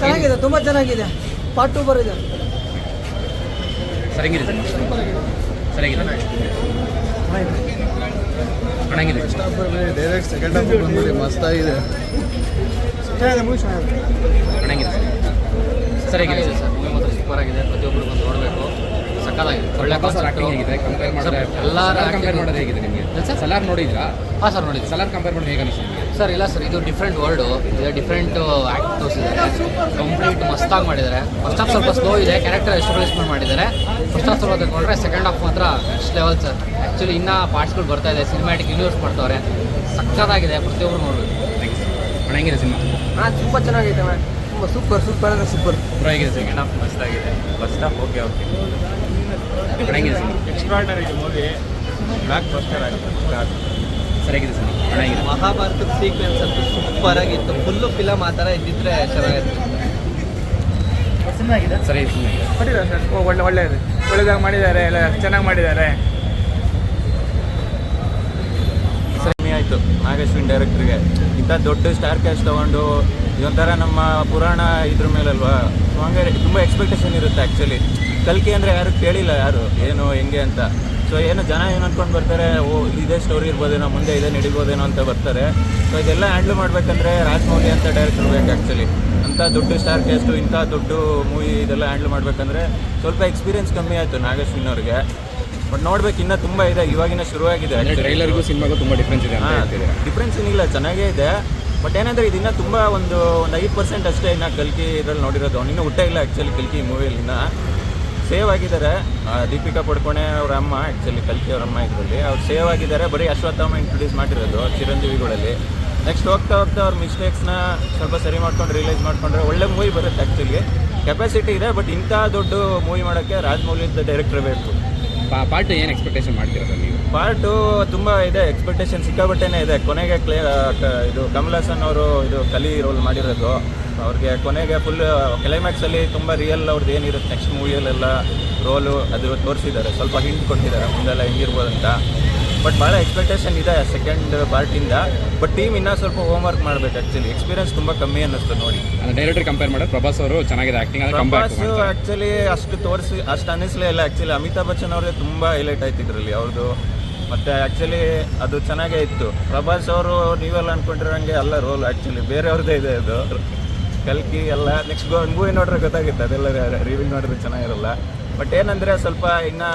ಚೆನ್ನಾಗಿದೆ ತುಂಬ ಚೆನ್ನಾಗಿದೆ. ಪಾರ್ಟ್ ಟೂ ಬರಿದೆ ಸರಿಯಾಗಿದೆ. ಅಣ್ಣ ಹೆಂಗಿದೆ ಡೈರೆಕ್ಟ್ ಸೆಕೆಂಡ್ ಹಾಫ್ ಬಂದ್ಬಿಡಿ ಮಸ್ತಾಗಿದೆ ಚೆನ್ನಾಗಿದೆ. ಚೆನ್ನಾಗಿದೆ. ಹೆಂಗಿದೆ ಸರ್. ಹೇಗಿದೆ ಸರ್ ಸರ್ ಮೂವಿ ಮಾತ್ರ ಸೂಪರ್ ಆಗಿದೆ ಪ್ರತಿಯೊಬ್ಬರು ಬಂದು ನೋಡಬೇಕು. ಸಕ್ಕತ್ತಾಗಿದೆ. ಒಳ್ಳೆ ಸರ್ ಆಕ್ಟಿಂಗ್ ಹೇಗಿದೆ. ಕಂಪೇರ್ ಮಾಡಿದ್ರೆ ಎಲ್ಲರ ಕಂಪೇರ್ ಮಾಡೋದು ಹೇಗಿದೆ ನಿಮಗೆ? ಸರ್? ಸಲಾರ್ ನೋಡಿದ್ರಾ? ಹಾಂ ಸರ್ ನೋಡಿದ್ರಿ ಸಲಾರ್ ಕಂಪೇರ್ ಮಾಡೋದು ಹೇಗೆ ಅನಿಸ್ತು ನಿಮಗೆ? ಸರ್ ಇಲ್ಲ ಸರ್ ಇದು ಡಿಫ್ರೆಂಟ್ ವರ್ಲ್ಡು ಇದು ಡಿಫ್ರೆಂಟ್ ಆ್ಯಕ್ಟ್ ತೋರಿಸಿದ್ದಾರೆ ಕಂಪ್ಲೀಟ್ ಮಸ್ತಾಗಿ ಮಾಡಿದ್ದಾರೆ. ಫಸ್ಟ್ ಹಾಫ್ ಸ್ವಲ್ಪ ಸ್ಲೋ ಇದೆ ಕ್ಯಾರೆಕ್ಟರ್ ಎಸ್ಟಾಬ್ಲಿಷ್ಮೆಂಟ್ ಮಾಡಿದ್ದಾರೆ. ಫಸ್ಟ್ ಹಾಫ್ ಸ್ವಲ್ಪ ತಗೊಂಡ್ರೆ ಸೆಕೆಂಡ್ ಹಾಫ್ ಮಾತ್ರ ನೆಕ್ಸ್ಟ್ ಲೆವೆಲ್ ಸರ್. ಆ್ಯಕ್ಚುಲಿ ಇನ್ನೂ ಪಾರ್ಟ್ಸ್ಗಳು ಬರ್ತಾ ಇದೆ ಸಿನಿಮ್ಯಾಟಿಕ್ ಯೂನಿವರ್ಸ್ ಮಾಡ್ತವ್ರೆ. ಸಕ್ಕತ್ತಾಗಿದೆ ಪ್ರತಿಯೊಬ್ಬರು ನೋಡಬೇಕು ಹೆಂಗಿದೆ ಸಿನಿಮಾ? ಹಾಂ ತುಂಬ ಚೆನ್ನಾಗಿದೆ ತುಂಬ ಸೂಪರ್ ಸೂಪರ್ ಅಂದರೆ ಸೂಪರ್ ಪುರ ಸೆಕೆಂಡ್ ಆಫ್ ಹಾಫ್ ಮಸ್ತ್ ಆಗಿದೆ. First half okay okay cinema? Extraordinary movie blockbuster ಆಗಿದೆ ಸರ್. ಚೆನ್ನಾಗಿದೆ. ಮಹಾಭಾರತದ ಸೀಕ್ವೆನ್ಸ್ ಅಂತೂ ಸೂಪರ್ ಆಗಿತ್ತು. ಫುಲ್ಲು ಫಿಲಮ್ ಆ ಥರ ಇದ್ದಿದ್ರೆ ಚೆನ್ನಾಗಿತ್ತು. ಸರಿ ಸರ್. ಓ ಒಳ್ಳೆ ಒಳ್ಳೆಯದು. ಒಳ್ಳೆದಾಗಿ ಮಾಡಿದ್ದಾರೆ ಎಲ್ಲ ಚೆನ್ನಾಗಿ ಮಾಡಿದ್ದಾರೆ. ಕಮ್ಮಿ ಆಯಿತು. ನಾಗೇಶ್ವಿನ್ ಡೈರೆಕ್ಟ್ರಿಗೆ ಇಂಥ ದೊಡ್ಡ ಸ್ಟಾರ್ ಕ್ಯಾಶ್ ತೊಗೊಂಡು ಇದೊಂಥರ ನಮ್ಮ ಪುರಾಣ ಇದ್ರ ಮೇಲಲ್ವಾ? ಸೊ ಹಂಗೆ ತುಂಬ ಎಕ್ಸ್ಪೆಕ್ಟೇಷನ್ ಇರುತ್ತೆ ಆ್ಯಕ್ಚುಲಿ ಕಲ್ಕಿ ಅಂದರೆ ಯಾರು ಕೇಳಿಲ್ಲ ಯಾರು? ಏನು ಹೆಂಗೆ ಅಂತ. ಸೊ ಏನು ಜನ ಏನು ಅಂದ್ಕೊಂಡು ಬರ್ತಾರೆ ಓ ಇದೇ ಸ್ಟೋರಿ ಇರ್ಬೋದೇನೋ ಮುಂದೆ ಇದೇ ನಡಿಬೋದೇನೋ ಅಂತ ಬರ್ತಾರೆ. ಸೊ ಇದೆಲ್ಲ ಹ್ಯಾಂಡ್ಲ್ ಮಾಡಬೇಕಂದ್ರೆ ರಾಜಮೌಳಿ ಅಂತ ಡೈರೆಕ್ಟರ್ ಬೇಕು ಆ್ಯಕ್ಚುಲಿ ಅಂಥ ದೊಡ್ಡ ಸ್ಟಾರ್ ಕ್ಯಾಸ್ಟು ಇಂಥ ದೊಡ್ಡ ಮೂವಿ ಇದೆಲ್ಲ ಹ್ಯಾಂಡ್ಲ್ ಮಾಡಬೇಕಂದ್ರೆ ಸ್ವಲ್ಪ ಎಕ್ಸ್ಪೀರಿಯನ್ಸ್ ಕಮ್ಮಿ ಆಯಿತು ನಾಗಶ್ವಿನ್ ಅವ್ರಿಗೆ. ಬಟ್ ನೋಡ್ಬೇಕು ಇನ್ನೂ ತುಂಬ ಇದೆ ಇವಾಗಿನ ಶುರುವಾಗಿದೆ ಟ್ರೈಲರ್ಗೂ ಸಿನಿಮಾಗೂ ತುಂಬ ಡಿಫ್ರೆನ್ಸ್ ಇದೆ ಡಿಫ್ರೆನ್ಸ್ ಏನಿಲ್ಲ ಚೆನ್ನಾಗೇ ಇದೆ. ಬಟ್ ಏನಂದ್ರೆ ಇದನ್ನ ತುಂಬ ಒಂದು ಒಂದು ಐದು ಪರ್ಸೆಂಟ್ ಅಷ್ಟೇ ಇನ್ನು ಕಲ್ಕಿ ಇದರಲ್ಲಿ ನೋಡಿರೋದು. ಅವ್ನು ಇನ್ನೂ ಹುಟ್ಟ ಇಲ್ಲ ಆ್ಯಕ್ಚುಲಿ ಕಲ್ಕಿ ಮೂವಿಯಲ್ಲಿ ಇನ್ನ. ಸೇವ್ ಆಗಿದ್ದಾರೆ. ದೀಪಿಕಾ ಪಡ್ಕೊಣೆ ಅವ್ರ ಅಮ್ಮ ಆ್ಯಕ್ಚುಲಿ ಕಲ್ಕಿ ಅವ್ರ ಅಮ್ಮ ಇದರಲ್ಲಿ. ಅವ್ರು ಸೇವ್ ಆಗಿದ್ದಾರೆ ಬರೀ ಅಶ್ವತ್ಥಾಮ ಇಂಟ್ರೊಡ್ಯೂಸ್ ಮಾಡಿರೋದು ಚಿರಂಜೀವಿಗಳಲ್ಲಿ. ನೆಕ್ಸ್ಟ್ ಹೋಗ್ತಾ ಹೋಗ್ತಾ ಅವ್ರ ಮಿಸ್ಟೇಕ್ಸ್ನ ಸ್ವಲ್ಪ ಸರಿ ಮಾಡ್ಕೊಂಡು ರಿಯಲೈಸ್ ಮಾಡ್ಕೊಂಡ್ರೆ ಒಳ್ಳೆ ಮೂವಿ ಬರುತ್ತೆ ಆ್ಯಕ್ಚುಲಿ ಕೆಪಾಸಿಟಿ ಇದೆ ಬಟ್ ಇಂಥ ದೊಡ್ಡ ಮೂವಿ ಮಾಡೋಕ್ಕೆ ರಾಜಮೌಳಿದ ಡೈರೆಕ್ಟರ್ ಬೇಕು ಪಾರ್ಟ್ ಏನು ಎಕ್ಸ್ಪೆಕ್ಟೇಷನ್ ಮಾಡ್ತೀರಾ ನೀವು? ಪಾರ್ಟು ತುಂಬ ಇದೆ ಎಕ್ಸ್ಪೆಕ್ಟೇಷನ್ ಸಿಕ್ಕಾಬಟ್ಟೆನೇ ಇದೆ. ಕೊನೆಗೆ ಕ್ಲೇ ಇದು ಕಮಲ್ ಹಾಸನ್ ಅವರು ಇದು ಕಲಿ ರೋಲ್ ಮಾಡಿರೋದು. ಅವ್ರಿಗೆ ಕೊನೆಗೆ ಫುಲ್ ಕ್ಲೈಮ್ಯಾಕ್ಸಲ್ಲಿ ತುಂಬ ರಿಯಲ್ ಅವ್ರದ್ದು ಏನಿರುತ್ತೆ ನೆಕ್ಸ್ಟ್ ಮೂವಿಯಲ್ಲೆಲ್ಲ ರೋಲು ಅದು ತೋರಿಸಿದ್ದಾರೆ. ಸ್ವಲ್ಪ ಹಿಂಟ್ ಕೊಟ್ಟಿದ್ದಾರೆ ಮುಂದೆಲ್ಲ ಅಂತ. ಬಟ್ ಭಾಳ ಎಕ್ಸ್ಪೆಕ್ಟೇಷನ್ ಇದೆ ಸೆಕೆಂಡ್ ಪಾರ್ಟಿಂದ ಬಟ್ ಟೀಮ್ ಇನ್ನೂ ಸ್ವಲ್ಪ ಹೋಮ್ ವರ್ಕ್ ಮಾಡಬೇಕು ಆ್ಯಕ್ಚುಲಿ ಎಕ್ಸ್ಪೀರಿಯನ್ಸ್ ತುಂಬ ಕಮ್ಮಿ ಅನ್ನಿಸ್ತು ನೋಡಿ. ಡೈರೆಕ್ಟ್ರಿ ಕಂಪೇರ್ ಮಾಡಿದ್ರೆ ಪ್ರಭಾಸ್ ಅವರು ಚೆನ್ನಾಗಿದೆ ಆ್ಯಕ್ಟಿಂಗ್ ಪ್ರಭಾಸ್ ಆ್ಯಕ್ಚುಲಿ ಅಷ್ಟು ತೋರಿಸಿ ಅಷ್ಟು ಅನ್ನಿಸ್ಲೇ ಇಲ್ಲ ಆ್ಯಕ್ಚುಲಿ ಅಮಿತಾಬ್ ಬಚ್ಚನ್ ಅವ್ರಿಗೆ ತುಂಬ ಹೈಲೈಟ್ ಆಯ್ತು ಇದರಲ್ಲಿ ಅವ್ರದ್ದು ಮತ್ತು ಆ್ಯಕ್ಚುಲಿ ಅದು ಚೆನ್ನಾಗೇ ಇತ್ತು. ಪ್ರಭಾಸ್ ಅವರು ನೀವೆಲ್ಲ ಹಾಗೆ ಅಲ್ಲ ರೋಲ್ ಆ್ಯಕ್ಚುಲಿ ಬೇರೆಯವ್ರದ್ದೇ ಇದೆ ಅದು. ಕಲ್ಕಿ ಎಲ್ಲ ನೆಕ್ಸ್ಟ್ ಗೋ ಮೂವಿ ನೋಡ್ರೆ ಗೊತ್ತಾಗುತ್ತೆ, ಅದೆಲ್ಲ ರಿವ್ಯೂ ನೋಡಿದ್ರೆ ಚೆನ್ನಾಗಿರಲ್ಲ. ಬಟ್ ಏನಂದರೆ ಸ್ವಲ್ಪ ಇನ್ನೂ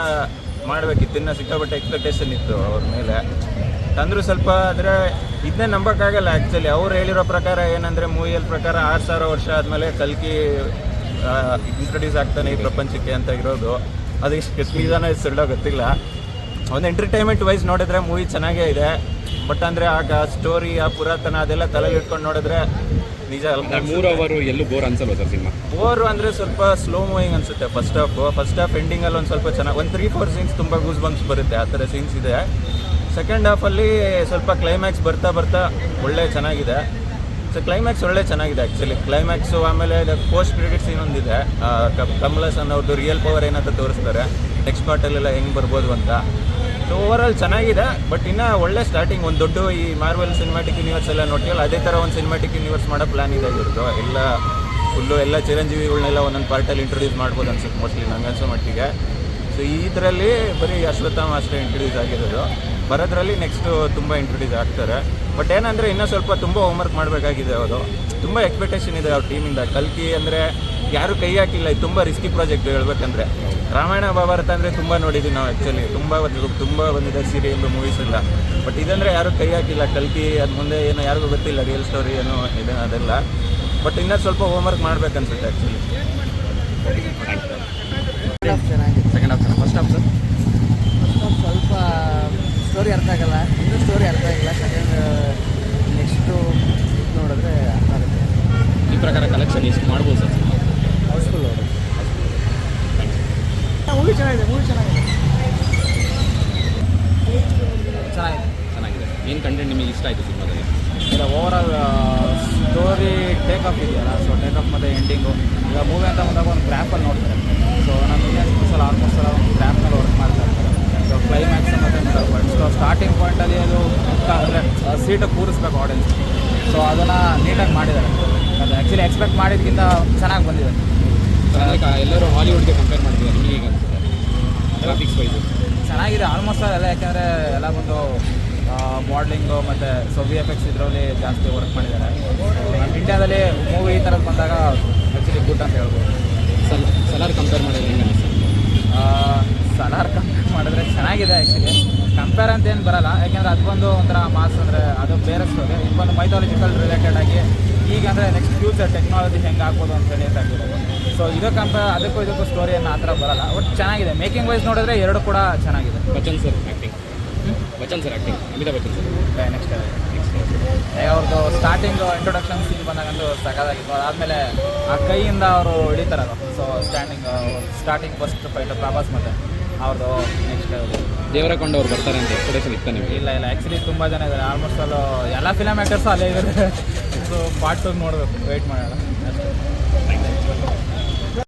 ಮಾಡಬೇಕಿತ್ತು, ಇನ್ನೂ ಸಿಕ್ಕಾಪಟ್ಟೆ ಎಕ್ಸ್ಪೆಕ್ಟೇಷನ್ ಇತ್ತು ಅವ್ರ ಮೇಲೆ. ತಂದ್ರು ಸ್ವಲ್ಪ ಅಂದರೆ ಇದನ್ನೇ ನಂಬೋಕ್ಕಾಗಲ್ಲ ಆ್ಯಕ್ಚುಲಿ ಅವ್ರು ಹೇಳಿರೋ ಪ್ರಕಾರ ಏನಂದರೆ ಮೂವಿಯಲ್ಲಿ ಪ್ರಕಾರ ಆರು ಸಾವಿರ ವರ್ಷ ಆದಮೇಲೆ ಕಲ್ಕಿ ಇಂಟ್ರೊಡ್ಯೂಸ್ ಆಗ್ತಾನೆ ಈ ಪ್ರಪಂಚಕ್ಕೆ ಅಂತ ಇರೋದು. ಅದು ಎಷ್ಟು ನಿಧಾನ ಸರಳ ಗೊತ್ತಿಲ್ಲ. ಒಂದು ಎಂಟರ್ಟೈನ್ಮೆಂಟ್ ವೈಸ್ ನೋಡಿದ್ರೆ ಮೂವಿ ಚೆನ್ನಾಗೇ ಇದೆ. ಬಟ್ ಅಂದರೆ ಆಗ ಸ್ಟೋರಿ ಆ ಪುರಾತನ ಅದೆಲ್ಲ ತಲೆಗೆ ಇಟ್ಕೊಂಡು ನೋಡಿದ್ರೆ ನಿಜ ಮೂರು ಅವರು ಎಲ್ಲೂ ಬೋರ್ ಅನ್ಸಲ್ವ ಸರ್ ಸಿನಿಮಾ? ಓವರು ಅಂದರೆ ಸ್ವಲ್ಪ ಸ್ಲೋ ಮೂವಿಂಗ್ ಅನಿಸುತ್ತೆ ಫಸ್ಟ್ ಹಾಫ್ ಫಸ್ಟ್ ಹಾಫ್ ಎಂಡಿಂಗಲ್ಲಿ ಒಂದು ಸ್ವಲ್ಪ ಚೆನ್ನಾಗಿ ಒಂದು ತ್ರೀ ಫೋರ್ ಸೀನ್ಸ್ ತುಂಬ ಗೂಸ್ ಬಂಪ್ಸ್ ಬರುತ್ತೆ ಆ ಥರ ಸೀನ್ಸ್ ಇದೆ. ಸೆಕೆಂಡ್ ಹಾಫಲ್ಲಿ ಸ್ವಲ್ಪ ಕ್ಲೈಮ್ಯಾಕ್ಸ್ ಬರ್ತಾ ಬರ್ತಾ ಒಳ್ಳೆ ಚೆನ್ನಾಗಿದೆ. ಸೊ ಕ್ಲೈಮ್ಯಾಕ್ಸ್ ಒಳ್ಳೆ ಚೆನ್ನಾಗಿದೆ ಆ್ಯಕ್ಚುಲಿ ಕ್ಲೈಮ್ಯಾಕ್ಸು ಆಮೇಲೆ ಪೋಸ್ಟ್ ಕ್ರೆಡಿಟ್ ಸೀನ್ ಒಂದಿದೆ. ಆ, ಕ- ಕಮಲ್ ಹಾಸನ್ ಅವ್ರದ್ದು ರಿಯಲ್ ಪವರ್ ಏನಂತ ತೋರಿಸ್ತಾರೆ ನೆಕ್ಸ್ಟ್ ಪಾರ್ಟಲ್ಲೆಲ್ಲ ಹೆಂಗೆ ಬರ್ಬೋದು ಅಂತ. ಸೊ ಆಲ್ ಚೆನ್ನಾಗಿದೆ ಬಟ್ ಇನ್ನೂ ಒಳ್ಳೆ ಸ್ಟಾರ್ಟಿಂಗ್ ಒಂದು ದೊಡ್ಡ ಈ ಮಾರ್ವೆಲ್ ಸಿನಿಮ್ಯಾಟಿಕ್ ಯೂನಿವರ್ಸ್ ಎಲ್ಲ ನೋಡ್ತೀವಲ್ಲ, ಅದೇ ಥರ ಒಂದು ಸಿನಿಮ್ಯಾಟಿಕ್ ಯೂನಿವರ್ಸ್ ಮಾಡೋ ಪ್ಲಾನ್ ಇದೆ ಇವ್ರದ್ದು ಎಲ್ಲ ಫುಲ್ಲು ಎಲ್ಲ ಚಿರಂಜೀವಿಗಳನ್ನೆಲ್ಲ ಒಂದೊಂದು ಪಾರ್ಟಲ್ಲಿ ಇಂಟ್ರೊಡ್ಯೂಸ್ ಮಾಡ್ಬೋದು ಅನ್ಸುತ್ತೆ ಮೋಸ್ಟ್ಲಿ ನಂಗೆ ಅನ್ಸೋ ಮಟ್ಟಿಗೆ. ಸೊ ಇದರಲ್ಲಿ ಬರೀ ಅಶ್ವತ್ಥ ಮಾಸ್ಟರ್ ಇಂಟ್ರೊಡ್ಯೂಸ್ ಆಗಿರೋದು. ಬರೋದ್ರಲ್ಲಿ ನೆಕ್ಸ್ಟು ತುಂಬ ಇಂಟ್ರೊಡ್ಯೂಸ್ ಆಗ್ತಾರೆ. ಬಟ್ ಏನಂದರೆ ಇನ್ನೂ ಸ್ವಲ್ಪ ತುಂಬ ಹೋಮ್ವರ್ಕ್ ಮಾಡಬೇಕಾಗಿದೆ ಅವರು. ತುಂಬ ಎಕ್ಸ್ಪೆಕ್ಟೇಷನ್ ಇದೆ ಅವ್ರ ಟೀಮಿಂದ ಕಲ್ಕಿ ಅಂದರೆ ಯಾರೂ ಕೈ ಹಾಕಿಲ್ಲ. ಇದು ತುಂಬ ರಿಸ್ಕಿ ಪ್ರಾಜೆಕ್ಟ್ ಹೇಳ್ಬೇಕಂದ್ರೆ. ರಾಮಾಯಣ ಮಹಾಭಾರತ ಅಂದರೆ ತುಂಬ ನೋಡಿದ್ದೀವಿ ನಾವು ಆ್ಯಕ್ಚುಲಿ ತುಂಬ ತುಂಬ ಬಂದಿದೆ ಸೀರಿಯಲ್ ಮೂವೀಸ್ ಎಲ್ಲ. ಬಟ್ ಇದಂದರೆ ಯಾರೂ ಕೈ ಹಾಕಿಲ್ಲ. ಕಲ್ಕಿ ಅದು ಮುಂದೆ ಏನೋ ಯಾರಿಗೂ ಗೊತ್ತಿಲ್ಲ ರಿಯಲ್ ಸ್ಟೋರಿ ಏನೋ ಇದೆ ಅದೆಲ್ಲ. ಬಟ್ ಇನ್ನೂ ಸ್ವಲ್ಪ ಹೋಮ್ವರ್ಕ್ ಮಾಡ್ಬೇಕನ್ಸುತ್ತೆ ಆ್ಯಕ್ಚುಲಿ ಚೆನ್ನಾಗಿದೆ second half sir first half sir first ಸ್ವಲ್ಪ ಸ್ಟೋರಿ ಅರ್ಥ ಆಗಲ್ಲ ಇನ್ನೂ ಸ್ಟೋರಿ ಅರ್ಥ ಆಗಿಲ್ಲ ಸೆಕೆಂಡ್ ನೆಕ್ಸ್ಟು ನೋಡಿದ್ರೆ ಅರ್ಥ ಆಗುತ್ತೆ ಈ ಪ್ರಕಾರ ಕಲೆಕ್ಷನ್ ಎಷ್ಟು ಮಾಡ್ಬೋದು ಸರ್ ಸಿನಿಮಾ ಹೌಸ್ಫುಲ್ ನೋಡಿ ಮೂವಿ ಚೆನ್ನಾಗಿದೆ ಮೂವಿ ಚೆನ್ನಾಗಿದೆ ಚೆನ್ನಾಗಿದೆ ಚೆನ್ನಾಗಿದೆ ಏನು ಕಂಟೆಂಟ್ ನಿಮಗೆ ಇಷ್ಟ ಆಯಿತು ಸಿನಿಮಾದಲ್ಲಿ? ಇಲ್ಲ ಓವರಾಲ್ ಸ್ಟೋರಿ ಟೇಕ್ ಆಫ್ ಇದೆಯಲ್ಲ ಸೊ ಟೇಕ್ ಆಫ್ ಮತ್ತು ಎಂಡಿಂಗು ಈಗ ಮೂವಿ ಅಂತ ಬಂದಾಗ ಒಂದು ಗ್ರ್ಯಾಪಲ್ಲಿ ನೋಡ್ತಾರೆ. ಸೊ ನಮ್ಮ ಇಂಡಿಯನ್ ಸಲ ಆಲ್ಮೋಸ್ಟ್ ಸಲ ಒಂದು ಗ್ರ್ಯಾಪ್ನಲ್ಲಿ ವರ್ಕ್ ಮಾಡ್ತಾ ಇರ್ತಾರೆ ಸೊ ಕ್ಲೈಮ್ಯಾಕ್ಸ್ ಮತ್ತು ಸೊ ಸ್ಟಾರ್ಟಿಂಗ್ ಪಾಯಿಂಟಲ್ಲಿ ಅದು ಅಂದರೆ ಸೀಟು ಕೂರಿಸ್ಬೇಕು ಆಡಿಯನ್ಸ್ ಸೊ ಅದನ್ನು ನೀಟಾಗಿ ಮಾಡಿದ್ದಾರೆ. ಅದು ಆ್ಯಕ್ಚುಲಿ ಎಕ್ಸ್ಪೆಕ್ಟ್ ಮಾಡಿದ್ಕಿಂತ ಚೆನ್ನಾಗಿ ಬಂದಿದೆ. ಎಲ್ಲರೂ ಹಾಲಿವುಡ್ಗೆ ಕಂಪೇರ್ ಮಾಡ್ತಿದ್ದಾರೆ ಹೀಗೆ ಗ್ರಾಫಿಕ್ಸ್ ವೈಸು ಚೆನ್ನಾಗಿದೆ ಆಲ್ಮೋಸ್ಟ್ ಎಲ್ಲ ಯಾಕೆಂದರೆ ಎಲ್ಲ ಬಂದು ಮಾಡ್ಲಿಂಗು ಮತ್ತು ಸೊ ವಿ ಎಫ್ ಎಕ್ಸ್ ಇದರಲ್ಲಿ ಜಾಸ್ತಿ ವರ್ಕ್ ಮಾಡಿದ್ದಾರೆ. ನಮ್ಮ ಇಂಡಿಯಾದಲ್ಲಿ ಮೂವಿ ಈ ಥರದ್ದು ಬಂದಾಗ ಆ್ಯಕ್ಚುಲಿ ಗುಡ್ ಅಂತ ಹೇಳ್ಬೋದು. ಸಲ್ ಸಲಾರ್ ಕಂಪೇರ್ ಮಾಡಿದ್ರೆ ಸಲಾರ್ ಕಂಪೇರ್ ಮಾಡಿದ್ರೆ ಚೆನ್ನಾಗಿದೆ ಆ್ಯಕ್ಚುಲಿ ಕಂಪೇರ್ ಅಂತ ಏನು ಬರಲ್ಲ. ಯಾಕೆಂದರೆ ಅದು ಬಂದು ಒಂಥರ ಮಾಸ್ ಅಂದರೆ ಅದು ಬೇರೆ ಸ್ಟೋರಿ ಇದು ಬಂದು ಮೈಥಾಲಜಿಕಲ್ ರಿಲೇಟೆಡ್ ಆಗಿ ಈಗ ಅಂದರೆ ನೆಕ್ಸ್ಟ್ ಫ್ಯೂಚರ್ ಟೆಕ್ನಾಲಜಿ ಹೆಂಗೆ ಆಗ್ಬೋದು ಅಂತ ಹೇಳಿ ಅಂತಾಗಿದೆ ಸೊ ಇದು ಕಂಪೇರ್ ಅದಕ್ಕೂ ಇದಕ್ಕೂ ಸ್ಟೋರಿಯನ್ನು ಆ ಥರ ಬರಲ್ಲ. ಬಟ್ ಚೆನ್ನಾಗಿದೆ. ಮೇಕಿಂಗ್ ವೈಸ್ ನೋಡಿದ್ರೆ ಎರಡು ಕೂಡ ಚೆನ್ನಾಗಿದೆ. Bachchan sir acting Bachchan sir acting Amitabh Bachchan sir. Next ಅವ್ರದ್ದು ಸ್ಟಾರ್ಟಿಂಗ್ ಇಂಟ್ರೊಡಕ್ಷನ್ ಸೀನ್ ಬಂದಾಗಂತೂ ಸಕಾಲಾಗಿತ್ತು ಅದಾದಮೇಲೆ ಆ ಕೈಯಿಂದ ಅವರು ಹಿಡಿತಾರಲ್ಲ so standing starting first fight Prabhas ಮತ್ತೆ ಅವ್ರದ್ದು ನೆಕ್ಸ್ಟ್ ದೇವರಕೊಂಡ ಅವ್ರು ಬರ್ತಾರೆ ಅಂತ ಎಕ್ಸ್ಪೆಕ್ಟೇಷನ್ ಇತ್ತ ನಿಮಗೆ? ಇಲ್ಲ ಇಲ್ಲ ಆ್ಯಕ್ಚುಲಿ ತುಂಬ ಜನ ಇದ್ದಾರೆ ಆಲ್ಮೋಸ್ಟ್ ಅಲ್ಲೂ ಎಲ್ಲ ಫಿಲಮ್ ಆ್ಯಕ್ಟರ್ಸು ಅಲ್ಲೇ ಇದ್ದಾರೆ. ಸೊ ಪಾರ್ಟ್ ಟು ನೋಡಬೇಕು ವೆಯ್ಟ್ ಮಾಡೋಣ.